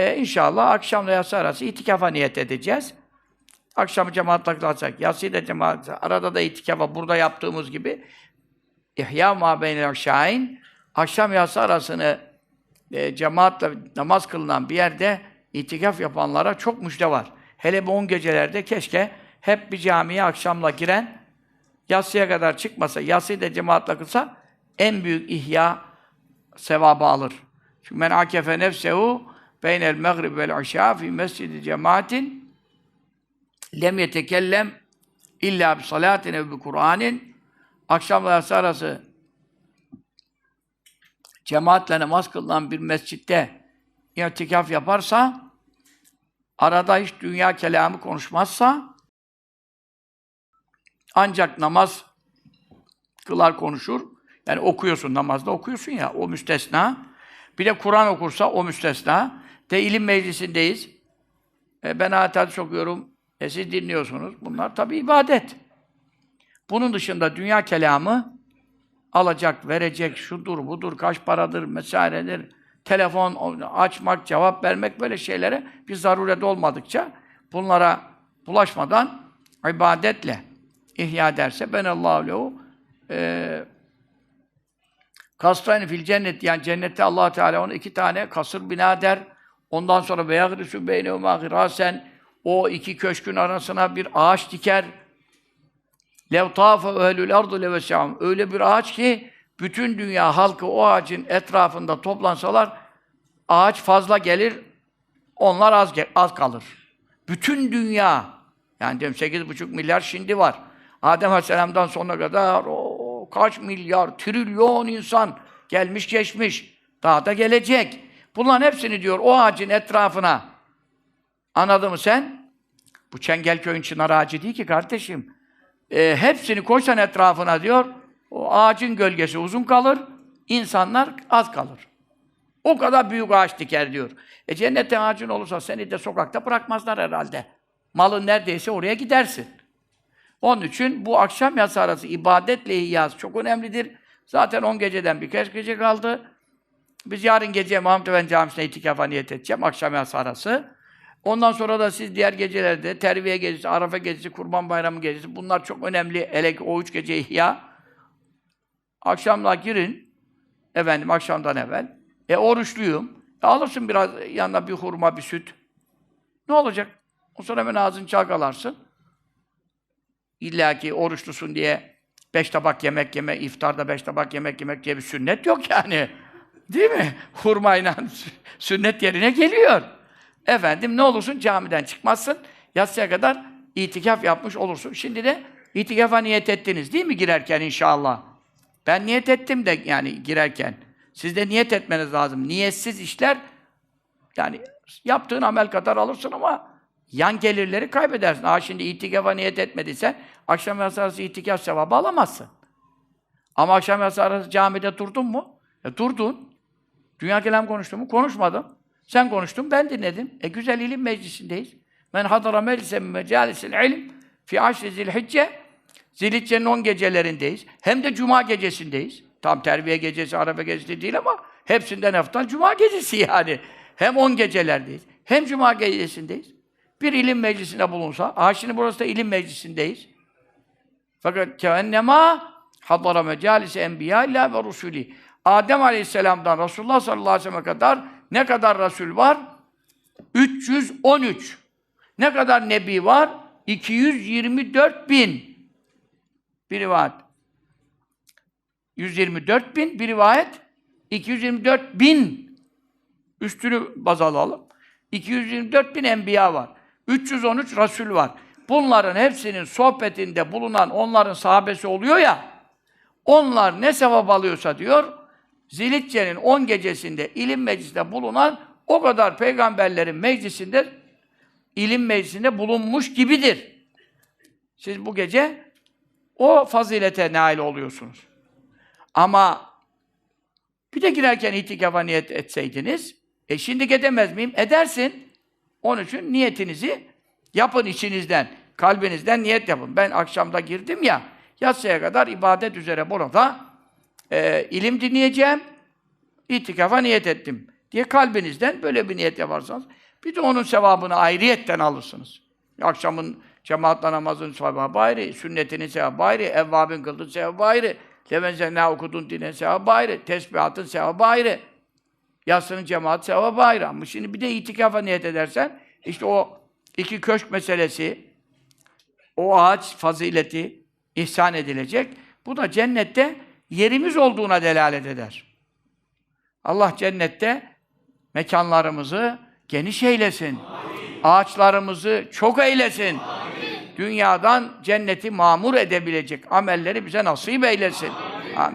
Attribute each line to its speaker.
Speaker 1: Ee, inşallah akşamla yatsı arası itikafa niyet edeceğiz. Akşamı cemaatle kılacak. Yatsıyı da cemaatle. Arada da itikafa burada yaptığımız gibi İhya ma beynel şahin akşam yatsı arasını e, cemaatle namaz kılınan bir yerde itikaf yapanlara çok müjde var. Hele bu on gecelerde keşke hep bir camiye akşamla giren yatsıya kadar çıkmasa, yatsıyı da cemaatle kılsa en büyük ihya sevabı alır. Çünkü men akefe nefsehu beynel mağrib vel işâ fi mescidi cemaatin lem yetekellem illa bi salatin ev bi Kur'anin akşamla yatsı arası cemaatle namaz kılınan bir mescitte itikaf yaparsa arada hiç dünya kelamı konuşmazsa ancak namaz kılar konuşur. Yani okuyorsun, namazda okuyorsun ya, o müstesna. Bir de Kur'an okursa o müstesna. De ilim meclisindeyiz. E, ben hadis okuyorum. E siz dinliyorsunuz. Bunlar tabi ibadet. Bunun dışında dünya kelamı alacak, verecek, şudur, budur, kaç paradır, vesairedir, telefon açmak, cevap vermek böyle şeylere bir zaruret olmadıkça bunlara bulaşmadan ibadetle ihya ederse ben Allahu lehu e, fil cennet yani cennette Allah Teala ona iki tane kasır bina der. Ondan sonra ve yagrisu beynehuma girasen o iki köşkün arasına bir ağaç diker. Lev tâfe ehlül ardu levesâhum. Öyle bir ağaç ki bütün dünya halkı o ağacın etrafında toplansalar ağaç fazla gelir, onlar az az kalır. Bütün dünya yani diyorum 8,5 milyar şimdi var. Adem Aleyhisselam'dan sonra kadar o kaç milyar, trilyon insan gelmiş geçmiş. Daha da gelecek. Bunların hepsini diyor o ağacın etrafına anladın mı sen? Bu Çengelköy'ün çınar ağacı değil ki kardeşim. E, hepsini koysan etrafına diyor, o ağacın gölgesi uzun kalır, insanlar az kalır. O kadar büyük ağaç diker diyor. E cennette ağacın olursa seni de sokakta bırakmazlar herhalde. Malın neredeyse oraya gidersin. Onun için bu akşam yatsı arası ibadetle ihyas çok önemlidir. Zaten 10 geceden birkaç gece kaldı. Biz yarın gece Muhammed Efendi Camisi'ne itikafa niyet edeceğim, akşam yatsı arası. Ondan sonra da siz diğer gecelerde Terviye gecesi, Arafa gecesi, Kurban Bayramı gecesi bunlar çok önemli. Hele ki o üç gece ihya. Akşamla girin. Efendim akşamdan evvel. E oruçluyum. E, alırsın biraz yanına bir hurma, bir süt. Ne olacak? O sonra hemen ağzını çalkalarsın. İlla ki oruçlusun diye beş tabak yemek yeme, iftarda beş tabak yemek yemek diye bir sünnet yok yani. Değil mi? Hurmayla sünnet yerine geliyor. Efendim ne olursun camiden çıkmazsın. Yatsıya kadar itikaf yapmış olursun. Şimdi de itikafa niyet ettiniz değil mi girerken inşallah? Ben niyet ettim de yani girerken. Siz de niyet etmeniz lazım. Niyetsiz işler yani yaptığın amel kadar alırsın ama yan gelirleri kaybedersin. Ha şimdi itikafa niyet etmediysen akşam yatsı itikaf sevabı alamazsın. Ama akşam yatsı camide durdun mu? E durdun. Dünya kelam konuştun mu? Konuşmadım. Sen konuştun, ben dinledim. E güzel ilim meclisindeyiz. Men hadara meclise mecalisil ilim fi aşri zilhicce Zilhicce'nin on gecelerindeyiz. Hem de cuma gecesindeyiz. Tam terbiye gecesi, arafa gecesi değil ama hepsinden eftal cuma gecesi yani. Hem on gecelerdeyiz. Hem cuma gecesindeyiz. Bir ilim meclisine bulunsa, ha şimdi burası da ilim meclisindeyiz. Fakat keennema hadara mecalise enbiya illa ve rusuli. Adem Aleyhisselam'dan Resulullah sallallahu aleyhi ve sellem'e kadar ne kadar Resul var? 313. Ne kadar Nebi var? 224 bin. Bir rivayet. 124 bin, bir rivayet 224 bin. Üstünü baz alalım. 224 bin enbiya var. 313 Resul var. Bunların hepsinin sohbetinde bulunan onların sahabesi oluyor ya, onlar ne sevap alıyorsa diyor, Zilitçe'nin 10 gecesinde ilim meclisinde bulunan o kadar peygamberlerin meclisinde ilim meclisinde bulunmuş gibidir. Siz bu gece o fazilete nail oluyorsunuz. Ama bir de girerken itikafa niyet etseydiniz, e şimdi edemez miyim? Edersin. Onun için niyetinizi yapın içinizden, kalbinizden niyet yapın. Ben akşamda girdim ya, yatsıya kadar ibadet üzere burada e, ilim dinleyeceğim, itikafa niyet ettim. diye kalbinizden böyle bir niyet yaparsanız bir de onun sevabını ayrıyetten alırsınız. Akşamın cemaatle namazın sevabı ayrı, sünnetinin sevabı ayrı, evvabin kıldığın sevabı ayrı, levenzenna okudun dinin sevabı ayrı, tesbihatın sevabı ayrı. Yatsının cemaat sevabı ayrı. Ama şimdi bir de itikafa niyet edersen, işte o iki köşk meselesi, o ağaç fazileti ihsan edilecek. Bu da cennette yerimiz olduğuna delalet eder. Allah cennette mekanlarımızı geniş eylesin. Ağaçlarımızı çok eylesin. Dünyadan cenneti mamur edebilecek amelleri bize nasip eylesin.